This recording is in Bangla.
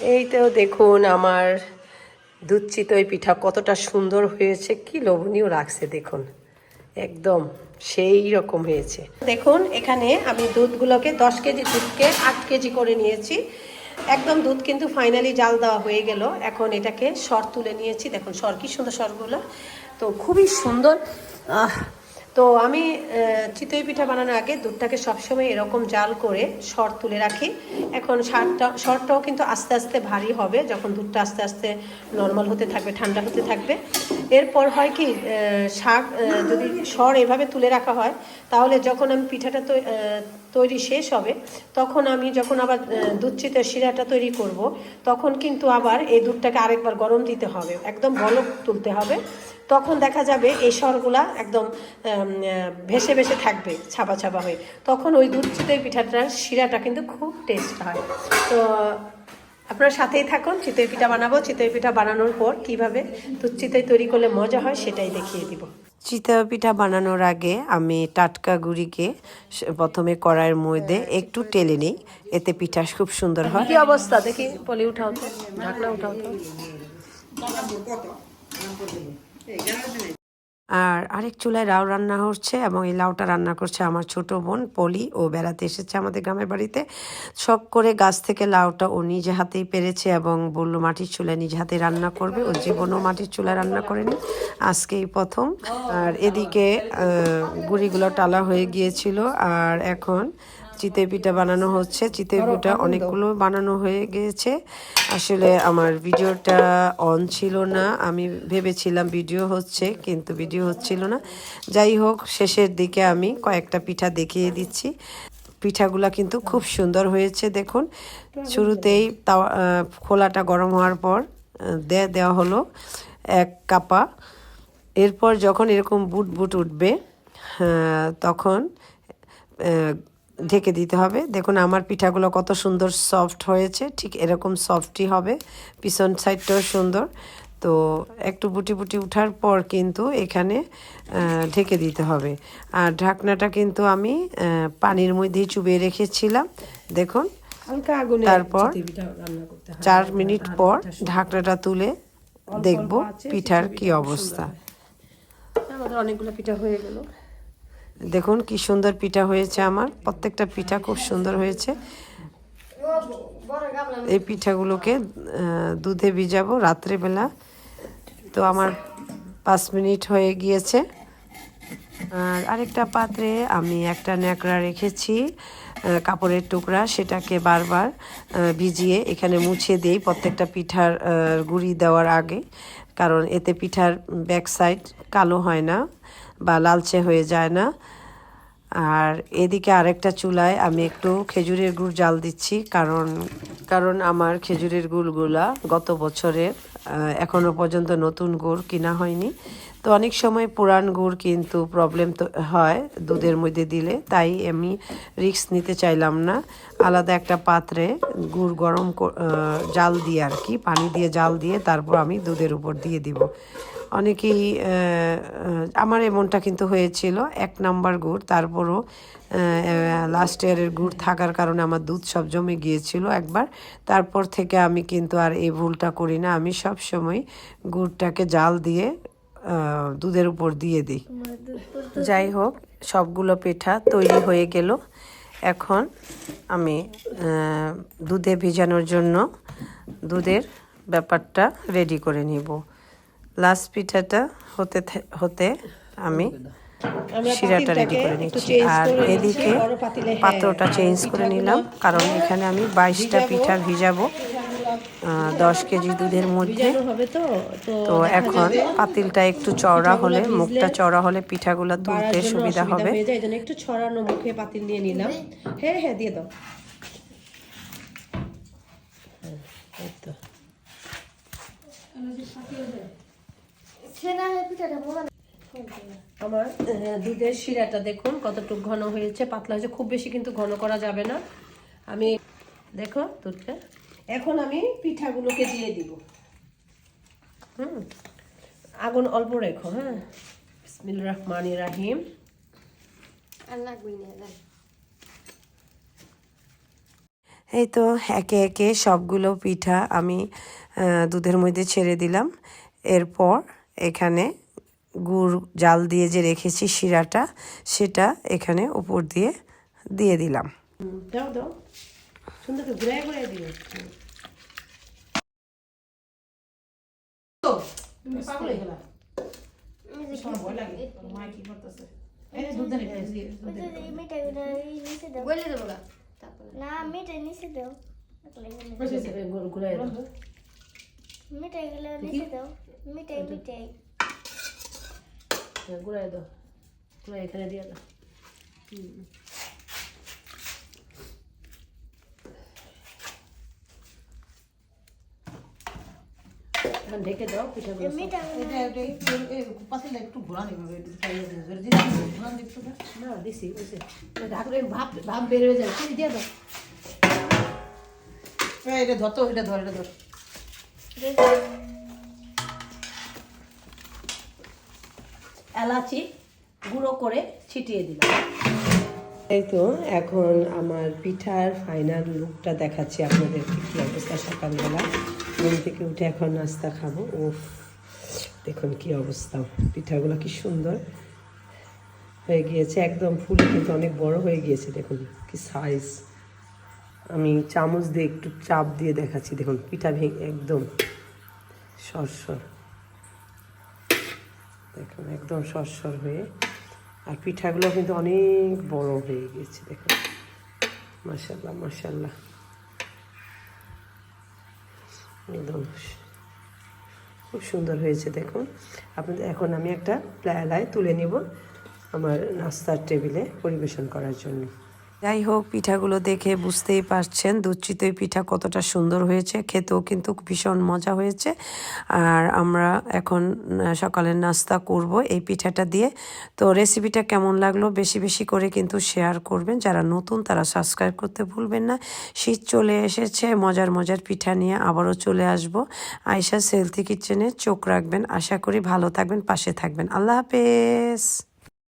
এই তো দেখুন আমার দুধ চিতই পিঠা কতটা সুন্দর হয়েছে, কি লোভনীয় রাখছে দেখুন। একদম সেই রকম হয়েছে। দেখুন, এখানে আমি দুধগুলোকে দশ কেজি দুধকে আট কেজি করে নিয়েছি। একদম দুধ কিন্তু ফাইনালি জাল দেওয়া হয়ে গেল। এখন এটাকে সর তুলে নিয়েছি। দেখুন, সর কি সুন্দর সরগুলো। তো খুবই সুন্দর। তো আমি চিতই পিঠা বানানোর আগে দুধটাকে সবসময় এরকম জাল করে সর তুলে রাখি। এখন সারটা, সরটাও কিন্তু আস্তে আস্তে ভারী হবে যখন দুধটা আস্তে আস্তে নর্মাল হতে থাকবে, ঠান্ডা হতে থাকবে। এরপর হয় কি শাক যদি সর এভাবে তুলে রাখা হয়, তাহলে যখন আমি পিঠাটা তৈরি শেষ হবে, তখন আমি যখন আবার দুধ চিতের শিরাটা তৈরি করব, তখন কিন্তু আবার এই দুধটাকে আরেকবার গরম দিতে হবে। একদম বলক তুলতে হবে। তখন দেখা যাবে এই সরগুলা একদম ভেসে ভেসে থাকবে ছাপা ছাপা হয়ে। তখন ওই দুধ চিতই পিঠাটার শিরাটা কিন্তু খুব টেস্ট হয়। তো আপনার সাথেই থাকুন চিতই পিঠা বানাবো। চিতই পিঠা বানানোর পর কীভাবে দুধ চিতই তৈরি করলে মজা হয় সেটাই দেখিয়ে দিব। চিতা পিঠা বানানোর আগে আমি টাটকা গুড়িকে প্রথমে কড়াইয়ের মধ্যে একটু টেলে নিই। এতে পিঠা খুব সুন্দর হয়। কি অবস্থা? দেখি পলি উঠাও তো ঢাকনা উঠাও তো। আর আরেক চুলায় লাউ রান্না হচ্ছে এবং এই লাউটা রান্না করছে আমার ছোট বোন পলি। ও বেড়াতে এসেছে আমাদের গ্রামের বাড়িতে। শখ করে গাছ থেকে লাউটা ও নিজে হাতেই পেরেছে এবং বলল, মাটির চুলায় নিজে হাতে রান্না করবে। ও জীবনও মাটির চুলায় রান্না করেনি। আজকেই প্রথম। আর এদিকে গুড়িগুলো টালা হয়ে গিয়েছিল। আর এখন চিতই পিঠা বানানো হচ্ছে। চিতে পিঠা অনেকগুলো বানানো হয়ে গিয়েছে আসলে আমার ভিডিওটা অন ছিল না। আমি ভেবেছিলাম ভিডিও হচ্ছে কিন্তু ভিডিও হচ্ছিল না। যাই হোক শেষের দিকে আমি কয়েকটা পিঠা দেখিয়ে দিচ্ছি। পিঠাগুলা কিন্তু খুব সুন্দর হয়েছে দেখুন। শুরুতেই তাওয়া খোলাটা গরম হওয়ার পর দে দেওয়া হলো এক কাপা। এরপর যখন এরকম বুট বুট উঠবে হ্যাঁ, তখন ঢেকে দিতে হবে। দেখুন আমার পিঠাগুলো কত সুন্দর সফট হয়েছে। ঠিক এরকম সফটই হবে। পিছন সাইডটাও সুন্দর। তো একটু বুটি বুটি উঠার পর কিন্তু এখানে ঢেকে দিতে হবে। আর ঢাকনাটা কিন্তু আমি পানির মধ্যেই চুবিয়ে রেখেছিলাম। দেখুন তারপর চার মিনিট পর ঢাকনাটা তুলে দেখব পিঠার কি অবস্থা। আমাদের অনেকগুলো পিঠা হয়ে গেল। দেখুন কি সুন্দর পিঠা হয়েছে আমার। প্রত্যেকটা পিঠা খুব সুন্দর হয়েছে। এই পিঠাগুলোকে দুধে ভিজাবো রাত্রেবেলা। তো আমার পাঁচ মিনিট হয়ে গিয়েছে। আর আরেকটা পাত্রে আমি একটা ন্যাকড়া রেখেছি কাপড়ের টুকরা। সেটাকে বারবার ভিজিয়ে এখানে মুছে দিই প্রত্যেকটা পিঠার গুঁড়ি দেওয়ার আগে। কারণ এতে পিঠার ব্যাক সাইড কালো হয় না। বা লালচে হয়ে যায় না। আর এদিকে আরেকটা চুলায় আমি একটু খেজুরের গুড় জাল দিচ্ছি, কারণ কারণ আমার খেজুরের গুড়গুলা গত বছরের এখনও পর্যন্ত নতুন গুড় কিনা হয়নি। তো অনেক সময় পুরান গুড় কিন্তু প্রবলেম তো হয় দুধের মধ্যে দিলে, তাই আমি রিস্ক নিতে চাইলাম না। আলাদা একটা পাত্রে গুড় গরম জাল দিয়ে আর কি, পানি দিয়ে জাল দিয়ে তারপর আমি দুধের উপর দিয়ে দিব। অনেকেই আমার এমনটা কিন্তু হয়েছিল। এক নাম্বার গুড়, তারপরও লাস্ট ইয়ারের গুড় থাকার কারণে আমার দুধ সব জমে গিয়েছিল একবার। তারপর থেকে আমি কিন্তু আর এই ভুলটা করি না। আমি সব সময় গুড়টাকে জাল দিয়ে দুধের উপর দিয়ে দিই। যাই হোক, সবগুলো পিঠা তৈরি হয়ে গেল। এখন আমি দুধে ভিজানোর জন্য দুধের ব্যাপারটা রেডি করে নিব। লাস্ট পিঠাটা হতে হতে আমি শিরাটা রেডি করে নিচ্ছি। আর এদিকে হ্যাঁ, পাত্রটা চেঞ্জ করে নিলাম। কারণ এখানে আমি বাইশটা পিঠা ভিজাবো। দশ কেজি দুধের মধ্যে। তো এখন পাতিলটা একটু চওড়া হলে মুখটা চওড়া হলে পিঠাগুলো তুলতে সুবিধা হবে। এই জন্য একটু ছড়ানো মুখে পাতিল নিয়ে নিলাম। হ্যাঁ হ্যাঁ দিয়ে দাও। এই তো। আমার দুধের শিরাটা দেখুন কতটুকু ঘন হয়েছে পাতলা হয়েছে খুব বেশি কিন্তু ঘন করা যাবে না। আমি দেখো দুধটা। এখন আমি পিঠাগুলোকে দিয়ে দিব। হুম আগুন অল্প রেখো হ্যাঁ। বিসমিল্লাহির রহমানির রাহিম। এই তো একে একে সবগুলো পিঠা আমি দুধের মধ্যে ছেড়ে দিলাম। এরপর এখানে গুড় জাল দিয়ে যে রেখেছি শিরাটা সেটা এখানে উপর দিয়ে দিয়ে দিলাম। দাও দাও। সুন্দর দিও হয়ে না মিঠাই নিচে দাও। ঘুর- ঘুরাই দাও। মিঠাই গুলো নিচে দাও। মিঠাই মিঠাই। হ্যাঁ, দাও। এখানে দিয়ে দাও। হুম। এখন ঢেকে দাও পিঠাগুলো সব। মিঠাই না দিছি বুঝছে ঢাকলে ভাব ভাব বের হয়ে যায়। দিয়ে দাও। এটা ধর তো এটা ধর এটা ধর। এলাচি গুঁড়ো করে ছিটিয়ে দিলাম। এই তো এখন আমার পিঠার ফাইনাল লুকটা দেখাচ্ছি আপনাদেরকে কি অবস্থা সকালবেলা। ঘুম থেকে উঠে এখন নাস্তা খাব। উফ, দেখুন কি অবস্থা। পিঠাগুলো কি সুন্দর হয়ে গিয়েছে। একদম ফুল কিন্তু অনেক বড় হয়ে গিয়েছে। দেখুন কি সাইজ আমি চামচ দিয়ে একটু চাপ দিয়ে দেখাচ্ছি। দেখুন, পিঠা ভেঙে একদম সরসর দেখুন, একদম সরসর হয়ে। আর পিঠাগুলো কিন্তু অনেক বড় হয়ে গিয়েছে দেখুন। মাসাল্লাহ মাসাল্লাহ একদম খুব সুন্দর হয়েছে, দেখুন। আপনাদের, এখন আমি একটা প্লায়ালায় তুলে নিব আমার নাস্তার টেবিলে পরিবেশন করার জন্য। যাই হোক, পিঠাগুলো দেখে বুঝতেই পারছেন চিতই পিঠা কতটা সুন্দর হয়েছে, খেতেও কিন্তু ভীষণ মজা হয়েছে। আর আমরা এখন সকালের নাস্তা করব এই পিঠাটা দিয়ে। তো রেসিপিটা কেমন লাগল বেশি বেশি করে কিন্তু শেয়ার করবেন। যারা নতুন তারা সাবস্ক্রাইব করতে ভুলবেন না। শীত চলে এসেছে, মজার মজার পিঠা নিয়ে আবারও চলে আসব। আয়সা সেলথি কিচেনে চোখ রাখবেন। আশা করি ভালো থাকবেন, পাশে থাকবেন। আল্লাহ হাফেজ।